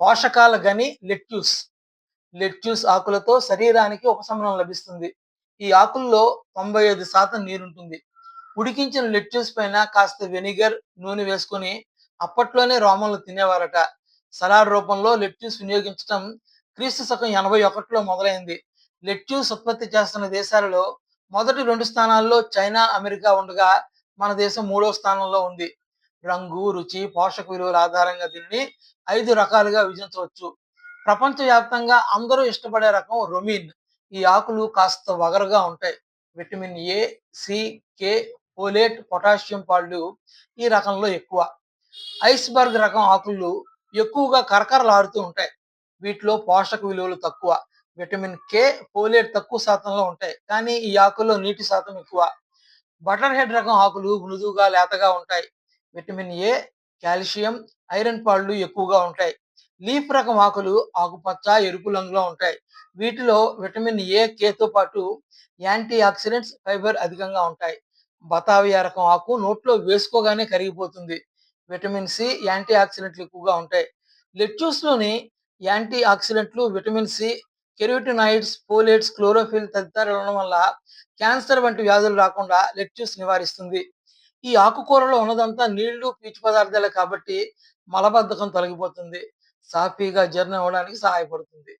పోషకాల గని lettuce. Lettuce ఆకులతో శరీరానికి ఉపశమనం లభిస్తుంది. ఈ ఆకుల్లో తొంభై ఐదు శాతం నీరుంటుంది. ఉడికించిన లెట్యూస్ పైన కాస్త వెనిగర్ నూనె వేసుకొని అప్పట్లోనే రోమన్లు తినేవారట. సలాడ్ రూపంలో లెట్యూస్ వినియోగించడం క్రీస్తు శకం ఎనభై ఒకటిలో మొదలైంది. లెట్యూస్ ఉత్పత్తి చేస్తున్న దేశాలలో మొదటి రెండు స్థానాల్లో చైనా అమెరికా ఉండగా మన దేశం మూడో స్థానంలో ఉంది. రంగు రుచి పోషక విలువల ఆధారంగా దీనిని ఐదు రకాలుగా విభజించవచ్చు. ప్రపంచవ్యాప్తంగా అందరూ ఇష్టపడే రకం రొమిన్. ఈ ఆకులు కాస్త వగరుగా ఉంటాయి. Vitamin A C K folate potassium పాళ్ళు ఈ రకంలో ఎక్కువ. ఐస్బర్గ్ రకం ఆకులు ఎక్కువగా కరకరలాడుతూ ఉంటాయి. వీటిలో పోషక విలువలు తక్కువ. విటమిన్ కే ఫోలేట్ తక్కువ శాతంలో ఉంటాయి. కానీ ఈ ఆకుల్లో నీటి శాతం ఎక్కువ. బటర్ హెడ్ రకం ఆకులు మృదువుగా లేతగా ఉంటాయి. విటమిన్ ఏ కాల్షియం ఐరన్ పాళ్ళు ఎక్కువగా ఉంటాయి. లీఫ్ రకం ఆకులు ఆకుపచ్చ ఎరుపు రంగులో ఉంటాయి. వీటిలో విటమిన్ ఏ కేతో పాటు యాంటీ ఆక్సిడెంట్స్ ఫైబర్ అధికంగా ఉంటాయి. బతావియా రకం ఆకు నోట్లో వేసుకోగానే కరిగిపోతుంది. విటమిన్ సి యాంటీ ఆక్సిడెంట్లు ఎక్కువగా ఉంటాయి. లెట్యూస్లోని యాంటీ ఆక్సిడెంట్లు vitamin C carotenoids folates chlorophyll తదితరాలు ఉండడం వల్ల క్యాన్సర్ వంటి వ్యాధులు రాకుండా లెట్యూస్ నివారిస్తుంది. ఈ ఆకుకూరలో ఉన్నదంతా నీళ్ళు పీచు పదార్థాలే కాబట్టి మలబద్ధకం తొలగిపోతుంది. సాఫీగా జీర్ణం అవ్వడానికి సహాయపడుతుంది.